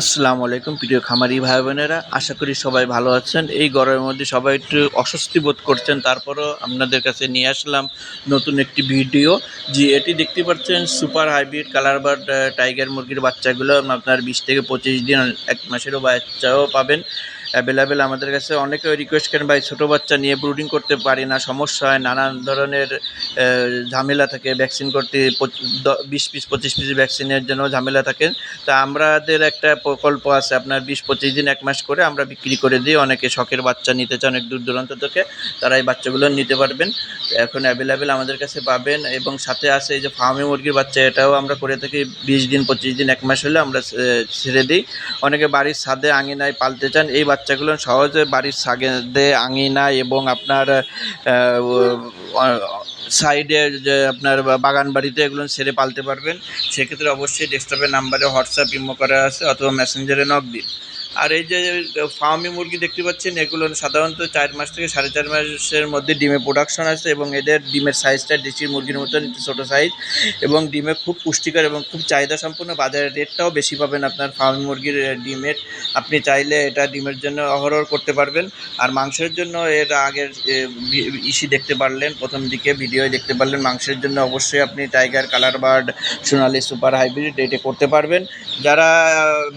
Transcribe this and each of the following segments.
আসসালামু আলাইকুম, প্রিয় খামারি ভাই বোনেরা। আশা করি সবাই ভালো আছেন। এই গরমের মধ্যে সবাই একটু অস্বস্তি বোধ করছেন। তারপরও আপনাদের কাছে নিয়ে আসলাম নতুন একটি ভিডিও। যে এটি দেখতে পাচ্ছেন super hybrid colour bird tiger মুরগির বাচ্চাগুলো। আপনার বিশ থেকে পঁচিশ দিন, এক মাসেরও বাচ্চাও পাবেন। অ্যাভেলেবেল আমাদের কাছে। অনেকে রিকোয়েস্ট করেন, ভাই, ছোটো বাচ্চা নিয়ে ব্রুডিং করতে পারি না, সমস্যা হয়, নানান ধরনের ঝামেলা থাকে ভ্যাকসিন করতে বিশ পিস, পঁচিশ পিস ভ্যাকসিনের জন্য ঝামেলা থাকে। তা আমাদের একটা প্রকল্প আছে, আপনার বিশ, পঁচিশ দিন, এক মাস করে আমরা বিক্রি করে দিই অনেকে শখের বাচ্চা নিতে চান অনেক দূর দূরান্ত থেকে, তারা এই বাচ্চাগুলো নিতে পারবেন। এখন অ্যাভেলেবেল আমাদের কাছে পাবেন এবং সাথে আছে এই যে ফার্মে মুরগির বাচ্চা, এটাও আমরা করে থাকি, বিশ দিন, পঁচিশ দিন, এক মাস হলে আমরা ছেড়ে দিই। অনেকে বাড়ির ছাদে আঙিনায় পালতে চান, এই বাচ্চাগুলো সহজে বাড়ির সাগেদে আঙিনা এবং আপনার সাইডে যে আপনার বাগান বাড়িতে এগুলো সেরে পালতে পারবেন। সেক্ষেত্রে অবশ্যই ডেস্কটপের নাম্বারে হোয়াটসঅ্যাপ ইমো করা আছে অথবা মেসেঞ্জারে নক দিন। আর এই যে ফার্মি মুরগি দেখতে পাচ্ছেন, এগুলো সাধারণত চার মাস থেকে সাড়ে চার মাসের মধ্যে ডিমে প্রোডাকশন আছে এবং এদের ডিমের সাইজটা দেশি মুরগির মতন, একটু ছোটো সাইজ এবং ডিমে খুব পুষ্টিকর এবং খুব চাহিদা সম্পন্ন বাজারের রেটটাও বেশি পাবেন আপনার ফার্মি মুরগির ডিমের। আপনি চাইলে এটা ডিমের জন্য অহরহ করতে পারবেন। আর মাংসের জন্য এর আগের ইসি দেখতে পারলেন, প্রথম দিকে ভিডিও দেখতে পারলেন। মাংসের জন্য অবশ্যই আপনি tiger colour bird Sonali super hybrid এটে করতে পারবেন। যারা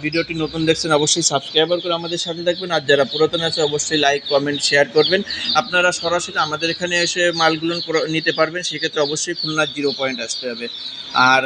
ভিডিওটি নতুন দেখছেন, অবশ্যই সাবস্ক্রাইবার করে আমাদের সাথে থাকবেন। আর যারা পুরাতন আছে, অবশ্যই লাইক কমেন্ট শেয়ার করবেন। আপনারা সরাসরি আমাদের এখানে এসে মালগুলো নিতে পারবেন, সেক্ষেত্রে অবশ্যই খুলনার জিরো পয়েন্ট আসতে হবে। আর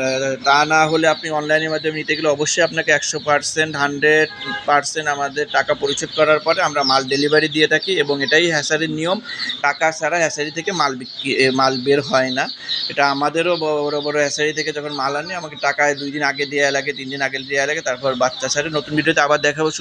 তা না হলে আপনি অনলাইনের মাধ্যমে নিতে গেলে অবশ্যই আপনাকে একশো পার্সেন্ট হান্ড্রেড পার্সেন্ট আমাদের টাকা পরিশোধ করার পরে আমরা মাল ডেলিভারি দিয়ে থাকি এবং এটাই হ্যাসারির নিয়ম। টাকা ছাড়া হ্যাসারি থেকে মাল বিক্রি মাল বের হয় না। এটা আমাদেরও বড় বড় হ্যাসারি থেকে যখন মাল আনি, আমাকে টাকায় দুই দিন আগে দেওয়া লাগে, তিন দিন আগে দেওয়া লাগে, তারপর বাচ্চা ছাড়ে। নতুন ভিডিওতে আবার দেখাবো